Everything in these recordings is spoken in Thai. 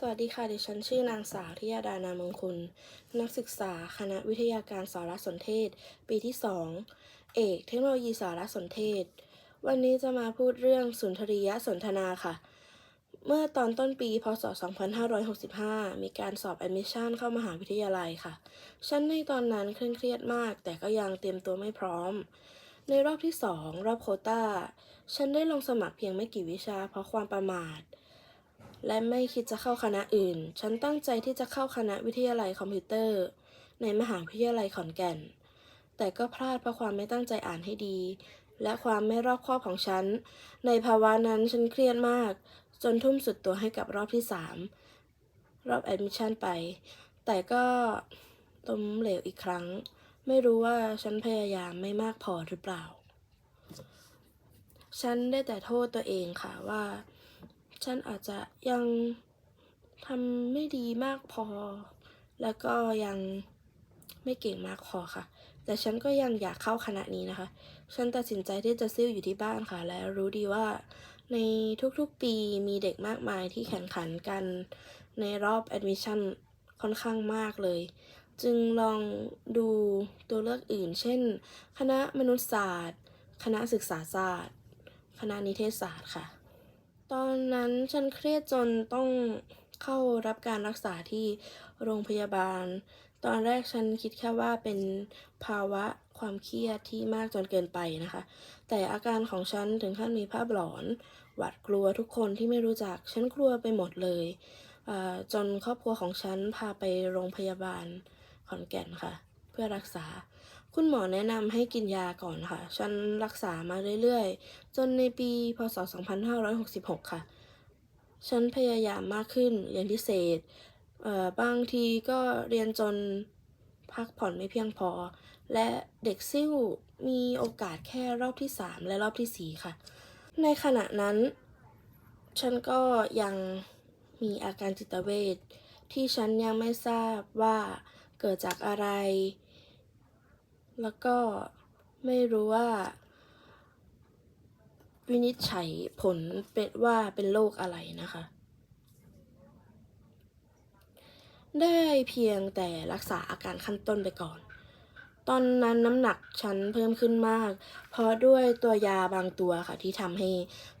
สวัสดีค่ะ ดิฉันชื่อนางสาวทิยาดานามงคุณนักศึกษาคณะวิทยาการสารสนเทศ ปีที่ 2 เอกเทคโนโลยีสารสนเทศ วันนี้จะมาพูดเรื่องสุนทรียสนทนาค่ะ เมื่อตอนต้นปี พศ 2565 มีการสอบ admission เข้ามหาวิทยาลัยค่ะ ฉันในตอนนั้นเคร่งเครียดมาก แต่ก็ยังเตรียมตัวไม่พร้อม ในรอบที่ 2 รอบโคตาฉันได้ลงสมัครเพียงไม่กี่วิชาเพราะความประมาท และไม่คิดจะเข้าคณะอื่น ฉันตั้งใจที่จะเข้าคณะวิทยาลัยคอมพิวเตอร์ ในมหาวิทยาลัยขอนแก่น แต่ก็พลาดเพราะความไม่ตั้งใจอ่านให้ดี และความไม่รอบคอบของฉัน ในภาวะนั้นฉันเครียดมาก จนทุ่มสุดตัวให้กับรอบที่ 3 รอบแอดมิชชั่นไป แต่ก็ล้มเหลวอีกครั้ง ไม่รู้ว่าฉันพยายามไม่มากพอหรือเปล่า ฉันได้แต่โทษตัวเองค่ะว่า ฉันอาจจะยังทำไม่ดีมากพอ แล้วก็ยังไม่เก่งมากพอค่ะ แต่ฉันก็ยังอยากเข้าคณะนี้นะคะ ฉันตัดสินใจที่จะซิ่วอยู่ที่บ้านค่ะ และรู้ดีว่าในทุกๆปีมีเด็กมากมายที่แข่งขันกันในรอบแอดมิชชั่นค่อนข้างมากเลย จึงลองดูตัวเลือกอื่น เช่น คณะมนุษยศาสตร์ คณะศึกษาศาสตร์ คณะนิเทศศาสตร์ค่ะ ตอนนั้นฉันเครียดจนต้องเข้ารับการรักษาที่โรงพยาบาล ตอนแรกฉันคิดแค่ว่าเป็นภาวะความเครียดที่มากจนเกินไปนะคะ แต่อาการของฉันถึงขั้นมีภาพหลอน หวาดกลัวทุกคนที่ไม่รู้จัก ฉันกลัวไปหมดเลย จนครอบครัวของฉันพาไปโรงพยาบาลขอนแก่นค่ะ เพื่อรักษา คุณหมอแนะนำให้กินยาก่อนค่ะ ฉันรักษามาเรื่อยๆ จนในปี พศ 2566 ค่ะ ฉันพยายามมากขึ้นเรียนพิเศษเอ่อบางทีก็เรียนจนพักผ่อนไม่เพียงพอ และเด็กซิ่วมีโอกาสแค่รอบที่ 3 และรอบทีสี่4 ค่ะ ในขณะนั้น ฉันก็ยังมีอาการจิตเวทที่ฉันยังไม่ทราบว่าเกิดจากอะไร แล้วก็ไม่รู้ว่า วินิจฉัยผลเป็นว่าเป็นโรคอะไรนะคะ ได้เพียงแต่รักษาอาการขั้นต้นไปก่อน ตอนนั้นน้ำหนักฉันเพิ่มขึ้นมาก เพราะด้วยตัวยาบางตัวค่ะที่ทำให้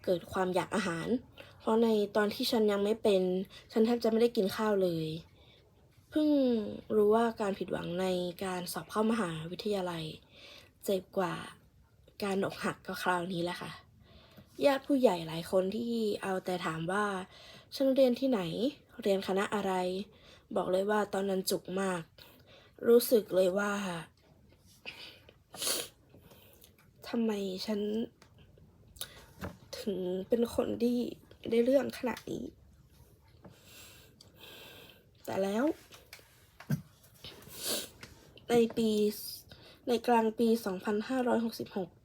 เกิดความอยากอาหาร เพราะในตอนที่ฉันยังไม่เป็น ฉันแทบจะไม่ได้กินข้าวเลย เพิ่งรู้ว่าการผิดหวังในการสอบเข้ามหาวิทยาลัย เจ็บกว่าการอกหักก็คราวนี้แหละค่ะ ญาติผู้ใหญ่หลายคนที่เอาแต่ถามว่า ฉันเรียนที่ไหน เรียนคณะอะไร บอกเลยว่าตอนนั้นจุกมาก รู้สึกเลยว่าทำไมฉัน ถึงเป็นคนที่ได้เรื่องขนาดนี้ แต่แล้ว ในปีในกลางปี 2566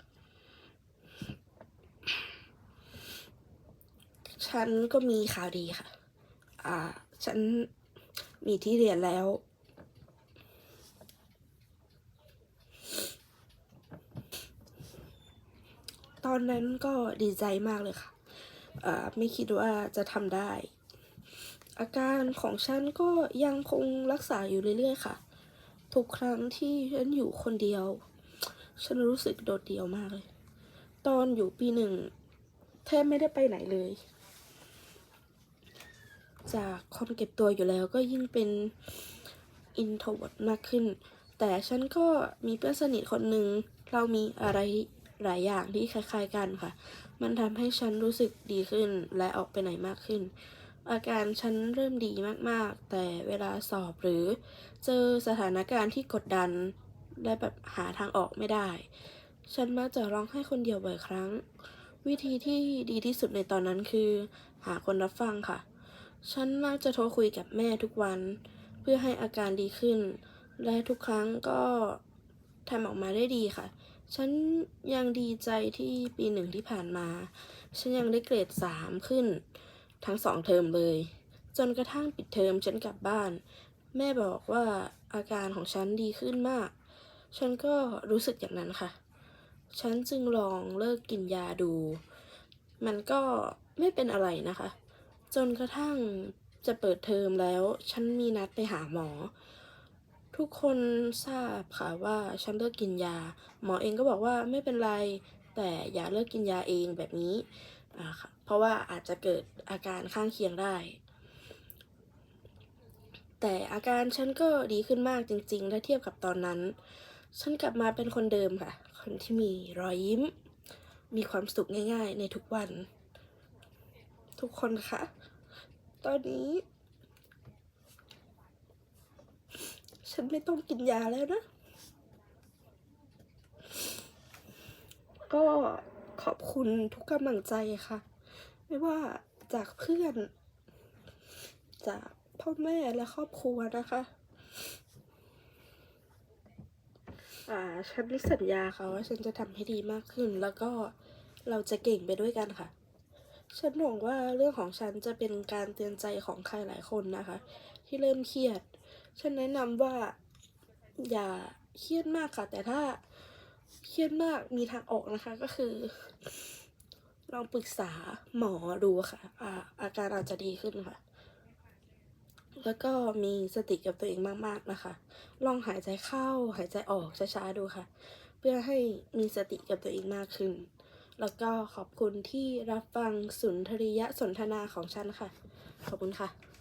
ฉันก็มีข่าวดีค่ะ อ่า ฉันมีที่เรียนแล้ว ตอนนั้นก็ดีใจมากเลยค่ะ อ่า ไม่คิดว่าจะทำได้ อาการของฉันก็ยังคงรักษาอยู่เรื่อยๆค่ะ ทุกครั้งที่ฉันอยู่คนเดียว ฉันรู้สึกโดดเดี่ยวมากเลย ตอนอยู่ปีหนึ่งแทบไม่ได้ไปไหนเลย จากคนเก็บตัวอยู่แล้วก็ยิ่งเป็น introvert มากขึ้น แต่ฉันก็มีเพื่อนสนิทคนหนึ่งเรามีอะไรหลายอย่างที่คล้ายๆกันค่ะ มันทำให้ฉันรู้สึกดีขึ้นและออกไปไหนมากขึ้น อาการฉันเริ่มดีมากๆ แต่เวลาสอบหรือเจอสถานการณ์ที่กดดัน และแบบหาทางออกไม่ได้ ฉันมักจะร้องไห้คนเดียวบ่อยครั้ง วิธีที่ดีที่สุดในตอนนั้นคือ หาคนรับฟังค่ะ ฉันมักจะโทรคุยกับแม่ทุกวัน เพื่อให้อาการดีขึ้น และทุกครั้งก็ทำออกมาได้ดีค่ะ ฉันยังดีใจที่ปีหนึ่งที่ผ่านมา ฉันยังได้เกรดสามขึ้น ทั้งสองเทอมเลย จนกระทั่งปิดเทอมฉันกลับบ้าน แม่บอกว่าอาการของฉันดีขึ้นมาก ฉันก็รู้สึกอย่างนั้นค่ะ ฉันจึงลองเลิกกินยาดู มันก็ไม่เป็นอะไรนะคะ จนกระทั่งจะเปิดเทอมแล้ว ฉันมีนัดไปหาหมอ ทุกคนทราบค่ะว่าฉันเลิกกินยา หมอเองก็บอกว่าไม่เป็นไร แต่อย่าเลิกกินยาเองแบบนี้ อ่าค่ะเพราะว่าอาจจะเกิดอาการข้างเคียงได้ แต่อาการฉันก็ดีขึ้นมากจริงๆ ถ้าเทียบกับตอนนั้น ฉันกลับมาเป็นคนเดิมค่ะ คนที่มีรอยยิ้ม มีความสุขง่าย ๆ ในทุกวัน ทุกคนคะตอนนี้ ฉันไม่ต้องกินยาแล้วนะ ก็ ขอบคุณทุกกำลังใจค่ะ ไม่ว่าจากเพื่อน จากพ่อแม่และครอบครัวนะคะ อ่า ฉันสัญญาค่ะว่าฉันจะทำให้ดีมากขึ้น แล้วก็เราจะเก่งไปด้วยกันค่ะ ฉันหวังว่าเรื่องของฉันจะเป็นการเตือนใจของใครหลายคนนะคะ ที่เริ่มเครียด ฉันแนะนำว่าอย่าเครียดมากค่ะ แต่ถ้า เครียดมากมีทางออกนะคะก็คือ ลองปรึกษาหมอดูค่ะอาอาการอาจจะดีขึ้นค่ะ แล้วก็มีสติกับตัวเองมาก ๆนะคะ ลองหายใจเข้าหายใจออกช้าๆดูค่ะ เพื่อให้มีสติกับตัวเองมากขึ้น แล้วก็ขอบคุณที่รับฟังสุนทรียสนทนาของฉันค่ะ ขอบคุณค่ะ